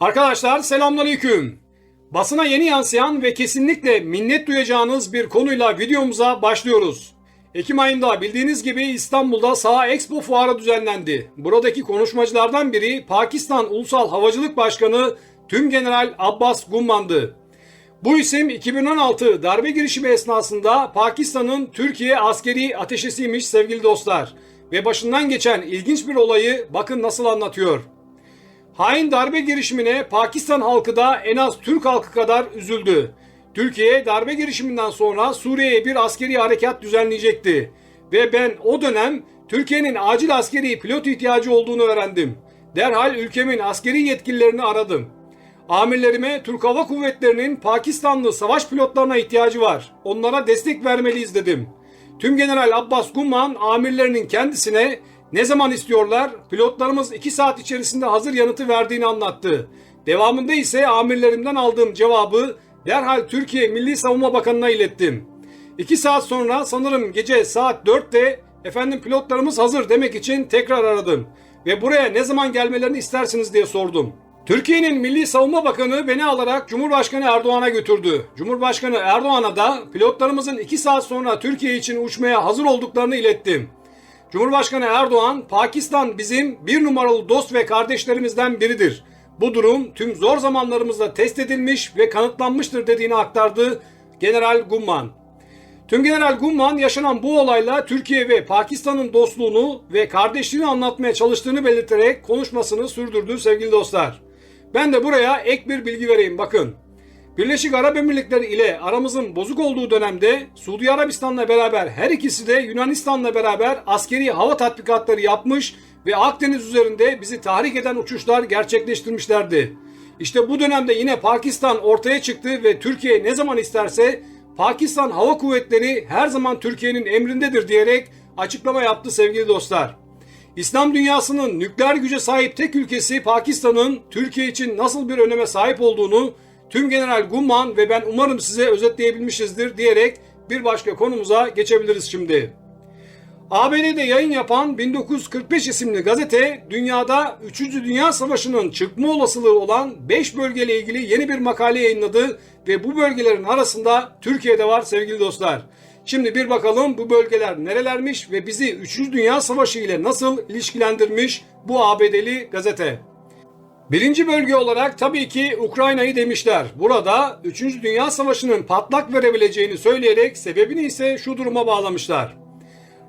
Arkadaşlar selamünaleyküm. Basına yeni yansıyan ve kesinlikle minnet duyacağınız bir konuyla videomuza başlıyoruz. Ekim ayında bildiğiniz gibi İstanbul'da Saha Expo fuarı düzenlendi. Buradaki konuşmacılardan biri Pakistan Ulusal Havacılık Başkanı Tümgeneral Abbas Gumman'dı. Bu isim 2016 darbe girişimi esnasında Pakistan'ın Türkiye askeri ateşesiymiş sevgili dostlar. Ve başından geçen ilginç bir olayı bakın nasıl anlatıyor. Hain darbe girişimine Pakistan halkı da en az Türk halkı kadar üzüldü. Türkiye darbe girişiminden sonra Suriye'ye bir askeri harekat düzenleyecekti. Ve ben o dönem Türkiye'nin acil askeri pilot ihtiyacı olduğunu öğrendim. Derhal ülkemin askeri yetkililerini aradım. Amirlerime Türk Hava Kuvvetleri'nin Pakistanlı savaş pilotlarına ihtiyacı var. Onlara destek vermeliyiz dedim. Tüm General Abbas Gumman amirlerinin kendisine ne zaman istiyorlar? Pilotlarımız 2 saat içerisinde hazır yanıtı verdiğini anlattı. Devamında ise amirlerimden aldığım cevabı derhal Türkiye Milli Savunma Bakanı'na ilettim. 2 saat sonra sanırım gece saat 4'te efendim pilotlarımız hazır demek için tekrar aradım. Ve buraya ne zaman gelmelerini istersiniz diye sordum. Türkiye'nin Milli Savunma Bakanı beni alarak Cumhurbaşkanı Erdoğan'a götürdü. Cumhurbaşkanı Erdoğan'a da pilotlarımızın 2 saat sonra Türkiye için uçmaya hazır olduklarını ilettim. Cumhurbaşkanı Erdoğan, Pakistan bizim bir numaralı dost ve kardeşlerimizden biridir. Bu durum tüm zor zamanlarımızda test edilmiş ve kanıtlanmıştır dediğini aktardı General Gumman. Tüm General Gumman yaşanan bu olayla Türkiye ve Pakistan'ın dostluğunu ve kardeşliğini anlatmaya çalıştığını belirterek konuşmasını sürdürdü sevgili dostlar. Ben de buraya ek bir bilgi vereyim bakın. Birleşik Arap Emirlikleri ile aramızın bozuk olduğu dönemde Suudi Arabistan'la beraber her ikisi de Yunanistan'la beraber askeri hava tatbikatları yapmış ve Akdeniz üzerinde bizi tahrik eden uçuşlar gerçekleştirmişlerdi. İşte bu dönemde yine Pakistan ortaya çıktı ve Türkiye ne zaman isterse Pakistan Hava Kuvvetleri her zaman Türkiye'nin emrindedir diyerek açıklama yaptı sevgili dostlar. İslam dünyasının nükleer güce sahip tek ülkesi Pakistan'ın Türkiye için nasıl bir öneme sahip olduğunu tüm General Gumman ve ben umarım size özetleyebilmişizdir diyerek bir başka konumuza geçebiliriz şimdi. ABD'de yayın yapan 1945 isimli gazete dünyada 3. Dünya Savaşı'nın çıkma olasılığı olan 5 bölgeyle ilgili yeni bir makale yayınladı ve bu bölgelerin arasında Türkiye'de var sevgili dostlar. Şimdi bir bakalım bu bölgeler nerelermiş ve bizi 3. Dünya Savaşı ile nasıl ilişkilendirmiş bu ABD'li gazete. Birinci bölge olarak tabii ki Ukrayna'yı demişler. Burada 3. Dünya Savaşı'nın patlak verebileceğini söyleyerek sebebini ise şu duruma bağlamışlar.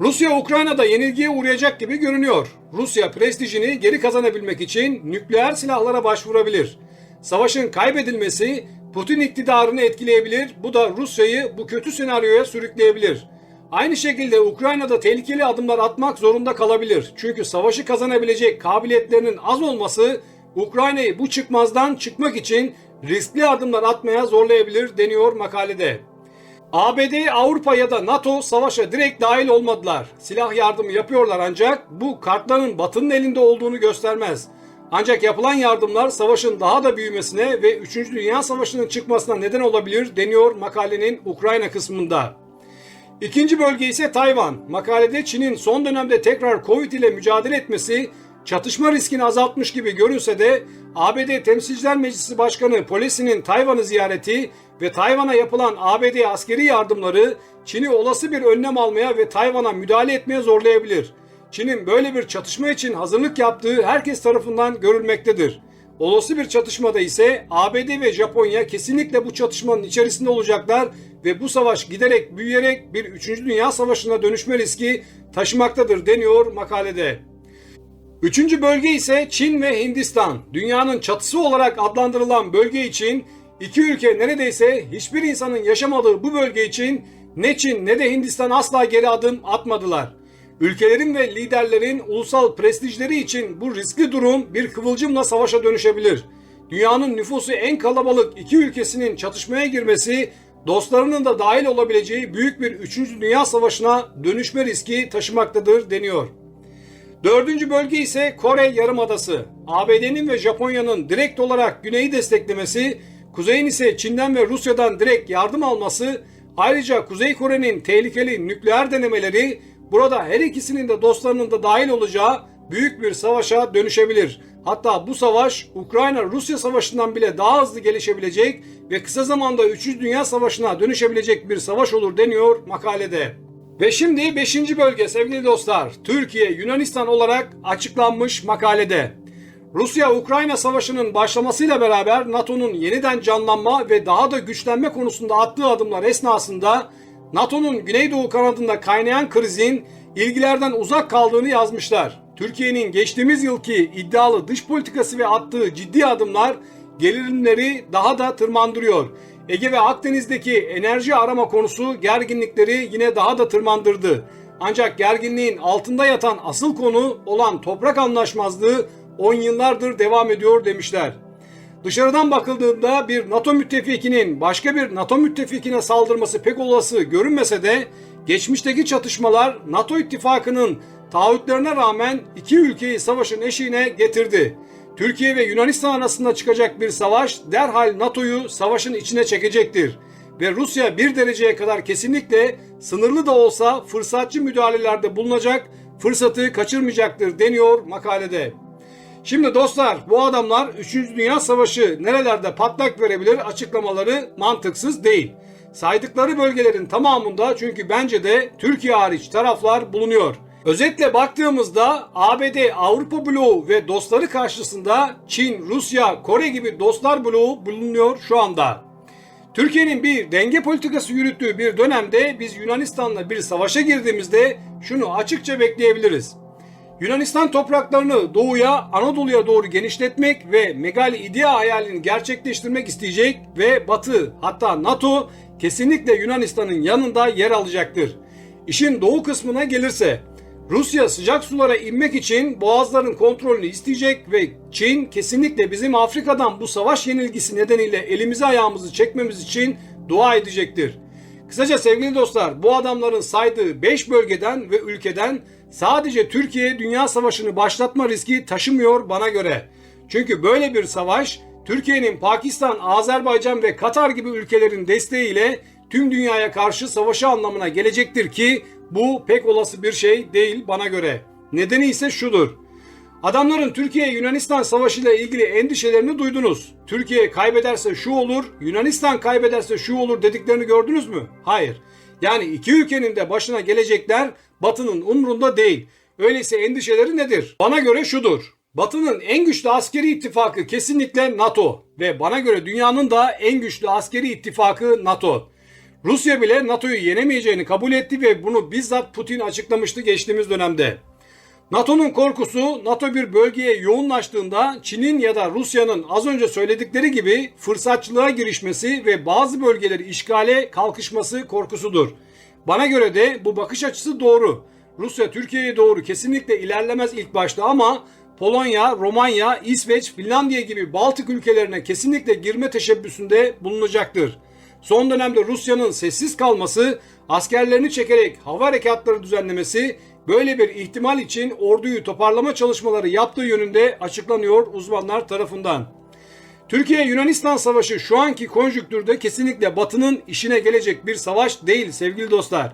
Rusya Ukrayna'da yenilgiye uğrayacak gibi görünüyor. Rusya prestijini geri kazanabilmek için nükleer silahlara başvurabilir. Savaşın kaybedilmesi Putin iktidarını etkileyebilir. Bu da Rusya'yı bu kötü senaryoya sürükleyebilir. Aynı şekilde Ukrayna'da tehlikeli adımlar atmak zorunda kalabilir. Çünkü savaşı kazanabilecek kabiliyetlerinin az olması Ukrayna'yı bu çıkmazdan çıkmak için riskli adımlar atmaya zorlayabilir deniyor makalede. ABD, Avrupa ya da NATO savaşa direkt dahil olmadılar. Silah yardımı yapıyorlar ancak bu kartların Batı'nın elinde olduğunu göstermez. Ancak yapılan yardımlar savaşın daha da büyümesine ve 3. Dünya Savaşı'nın çıkmasına neden olabilir deniyor makalenin Ukrayna kısmında. İkinci bölge ise Tayvan. Makalede Çin'in son dönemde tekrar Covid ile mücadele etmesi çatışma riskini azaltmış gibi görünse de ABD Temsilciler Meclisi Başkanı Pelosi'nin Tayvan'ı ziyareti ve Tayvan'a yapılan ABD askeri yardımları Çin'i olası bir önlem almaya ve Tayvan'a müdahale etmeye zorlayabilir. Çin'in böyle bir çatışma için hazırlık yaptığı herkes tarafından görülmektedir. Olası bir çatışmada ise ABD ve Japonya kesinlikle bu çatışmanın içerisinde olacaklar ve bu savaş giderek büyüyerek bir 3. Dünya Savaşı'na dönüşme riski taşımaktadır deniyor makalede. Üçüncü bölge ise Çin ve Hindistan. Dünyanın çatısı olarak adlandırılan bölge için iki ülke neredeyse hiçbir insanın yaşamadığı bu bölge için ne Çin ne de Hindistan asla geri adım atmadılar. Ülkelerin ve liderlerin ulusal prestijleri için bu riskli durum bir kıvılcımla savaşa dönüşebilir. Dünyanın nüfusu en kalabalık iki ülkesinin çatışmaya girmesi dostlarının da dahil olabileceği büyük bir 3. Dünya Savaşı'na dönüşme riski taşımaktadır deniyor. Dördüncü bölge ise Kore Yarımadası. ABD'nin ve Japonya'nın direkt olarak güneyi desteklemesi, kuzeyin ise Çin'den ve Rusya'dan direkt yardım alması, ayrıca Kuzey Kore'nin tehlikeli nükleer denemeleri burada her ikisinin de dostlarının da dahil olacağı büyük bir savaşa dönüşebilir. Hatta bu savaş Ukrayna-Rusya savaşından bile daha hızlı gelişebilecek ve kısa zamanda 3. Dünya Savaşı'na dönüşebilecek bir savaş olur deniyor makalede. Ve şimdi 5. bölge sevgili dostlar. Türkiye, Yunanistan olarak açıklanmış makalede. Rusya-Ukrayna savaşının başlamasıyla beraber NATO'nun yeniden canlanma ve daha da güçlenme konusunda attığı adımlar esnasında NATO'nun Güneydoğu kanadında kaynayan krizin ilgilerden uzak kaldığını yazmışlar. Türkiye'nin geçtiğimiz yılki iddialı dış politikası ve attığı ciddi adımlar gerilimleri daha da tırmandırıyor. Ege ve Akdeniz'deki enerji arama konusu gerginlikleri yine daha da tırmandırdı. Ancak gerginliğin altında yatan asıl konu olan toprak anlaşmazlığı 10 yıllardır devam ediyor demişler. Dışarıdan bakıldığında bir NATO müttefikinin başka bir NATO müttefikine saldırması pek olası görünmese de geçmişteki çatışmalar NATO ittifakının taahhütlerine rağmen iki ülkeyi savaşın eşiğine getirdi. Türkiye ve Yunanistan arasında çıkacak bir savaş derhal NATO'yu savaşın içine çekecektir. Ve Rusya bir dereceye kadar kesinlikle sınırlı da olsa fırsatçı müdahalelerde bulunacak, fırsatı kaçırmayacaktır deniyor makalede. Şimdi dostlar bu adamlar 3. Dünya Savaşı nerelerde patlak verebilir açıklamaları mantıksız değil. Saydıkları bölgelerin tamamında çünkü bence de Türkiye hariç taraflar bulunuyor. Özetle baktığımızda ABD, Avrupa bloğu ve dostları karşısında Çin, Rusya, Kore gibi dostlar bloğu bulunuyor şu anda. Türkiye'nin bir denge politikası yürüttüğü bir dönemde biz Yunanistan'la bir savaşa girdiğimizde şunu açıkça bekleyebiliriz. Yunanistan topraklarını doğuya, Anadolu'ya doğru genişletmek ve megali idea hayalini gerçekleştirmek isteyecek ve Batı hatta NATO kesinlikle Yunanistan'ın yanında yer alacaktır. İşin doğu kısmına gelirse Rusya sıcak sulara inmek için boğazların kontrolünü isteyecek ve Çin kesinlikle bizim Afrika'dan bu savaş yenilgisi nedeniyle elimizi ayağımızı çekmemiz için dua edecektir. Kısaca sevgili dostlar bu adamların saydığı 5 bölgeden ve ülkeden sadece Türkiye dünya savaşını başlatma riski taşımıyor bana göre. Çünkü böyle bir savaş Türkiye'nin Pakistan, Azerbaycan ve Katar gibi ülkelerin desteğiyle tüm dünyaya karşı savaşı anlamına gelecektir ki bu pek olası bir şey değil bana göre. Nedeni ise şudur. Adamların Türkiye-Yunanistan savaşı ile ilgili endişelerini duydunuz. Türkiye kaybederse şu olur, Yunanistan kaybederse şu olur dediklerini gördünüz mü? Hayır. Yani iki ülkenin de başına gelecekler Batı'nın umrunda değil. Öyleyse endişeleri nedir? Bana göre şudur. Batı'nın en güçlü askeri ittifakı kesinlikle NATO ve bana göre dünyanın da en güçlü askeri ittifakı NATO. Rusya bile NATO'yu yenemeyeceğini kabul etti ve bunu bizzat Putin açıklamıştı geçtiğimiz dönemde. NATO'nun korkusu NATO bir bölgeye yoğunlaştığında Çin'in ya da Rusya'nın az önce söyledikleri gibi fırsatçılığa girişmesi ve bazı bölgeleri işgale kalkışması korkusudur. Bana göre de bu bakış açısı doğru. Rusya Türkiye'ye doğru kesinlikle ilerlemez ilk başta ama Polonya, Romanya, İsveç, Finlandiya gibi Baltık ülkelerine kesinlikle girme teşebbüsünde bulunacaktır. Son dönemde Rusya'nın sessiz kalması, askerlerini çekerek hava harekatları düzenlemesi böyle bir ihtimal için orduyu toparlama çalışmaları yaptığı yönünde açıklanıyor uzmanlar tarafından. Türkiye-Yunanistan savaşı şu anki konjüktürde kesinlikle Batı'nın işine gelecek bir savaş değil sevgili dostlar.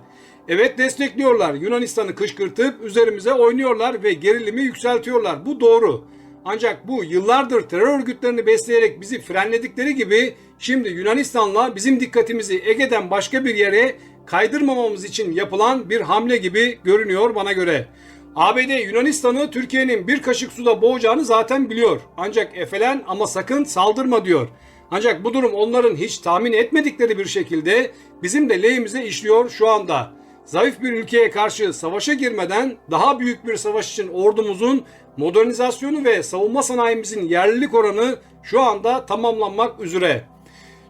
Evet destekliyorlar. Yunanistan'ı kışkırtıp üzerimize oynuyorlar ve gerilimi yükseltiyorlar. Bu doğru. Ancak bu yıllardır terör örgütlerini besleyerek bizi frenledikleri gibi şimdi Yunanistan'la bizim dikkatimizi Ege'den başka bir yere kaydırmamamız için yapılan bir hamle gibi görünüyor bana göre. ABD Yunanistan'ı Türkiye'nin bir kaşık suda boğacağını zaten biliyor. Ancak efelen ama sakın saldırma diyor. Ancak bu durum onların hiç tahmin etmedikleri bir şekilde bizim de lehimize işliyor şu anda. Zayıf bir ülkeye karşı savaşa girmeden daha büyük bir savaş için ordumuzun modernizasyonu ve savunma sanayimizin yerlilik oranı şu anda tamamlanmak üzere.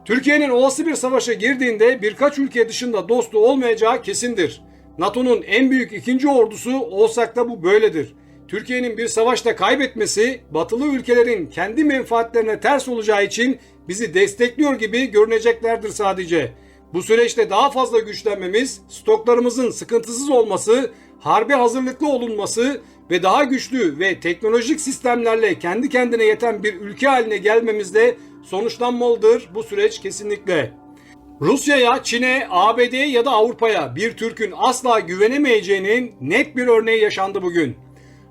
Türkiye'nin olası bir savaşa girdiğinde birkaç ülke dışında dostu olmayacağı kesindir. NATO'nun en büyük ikinci ordusu olsak da bu böyledir. Türkiye'nin bir savaşta kaybetmesi batılı ülkelerin kendi menfaatlerine ters olacağı için bizi destekliyor gibi görüneceklerdir sadece. Bu süreçte daha fazla güçlenmemiz, stoklarımızın sıkıntısız olması, harbe hazırlıklı olunması ve daha güçlü ve teknolojik sistemlerle kendi kendine yeten bir ülke haline gelmemizde sonuçlanmalıdır bu süreç kesinlikle. Rusya'ya, Çin'e, ABD'ye ya da Avrupa'ya bir Türk'ün asla güvenemeyeceğinin net bir örneği yaşandı bugün.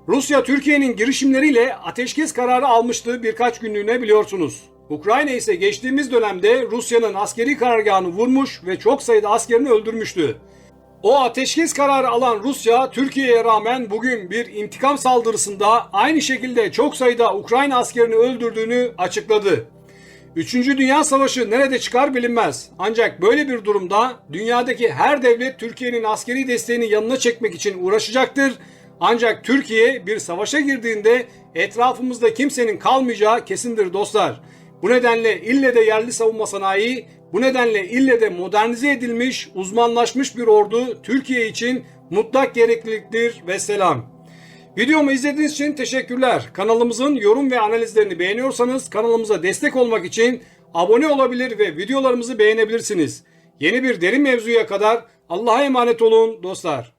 Rusya Türkiye'nin girişimleriyle ateşkes kararı almıştı birkaç günlüğüne biliyorsunuz. Ukrayna ise geçtiğimiz dönemde Rusya'nın askeri karargahını vurmuş ve çok sayıda askerini öldürmüştü. O ateşkes kararı alan Rusya, Türkiye'ye rağmen bugün bir intikam saldırısında aynı şekilde çok sayıda Ukrayna askerini öldürdüğünü açıkladı. Üçüncü Dünya Savaşı nerede çıkar bilinmez. Ancak böyle bir durumda dünyadaki her devlet Türkiye'nin askeri desteğini yanına çekmek için uğraşacaktır. Ancak Türkiye bir savaşa girdiğinde etrafımızda kimsenin kalmayacağı kesindir dostlar. Bu nedenle ille de yerli savunma sanayi, bu nedenle ille de modernize edilmiş, uzmanlaşmış bir ordu Türkiye için mutlak gerekliliktir ve selam. Videomu izlediğiniz için teşekkürler. Kanalımızın yorum ve analizlerini beğeniyorsanız kanalımıza destek olmak için abone olabilir ve videolarımızı beğenebilirsiniz. Yeni bir derin mevzuya kadar Allah'a emanet olun dostlar.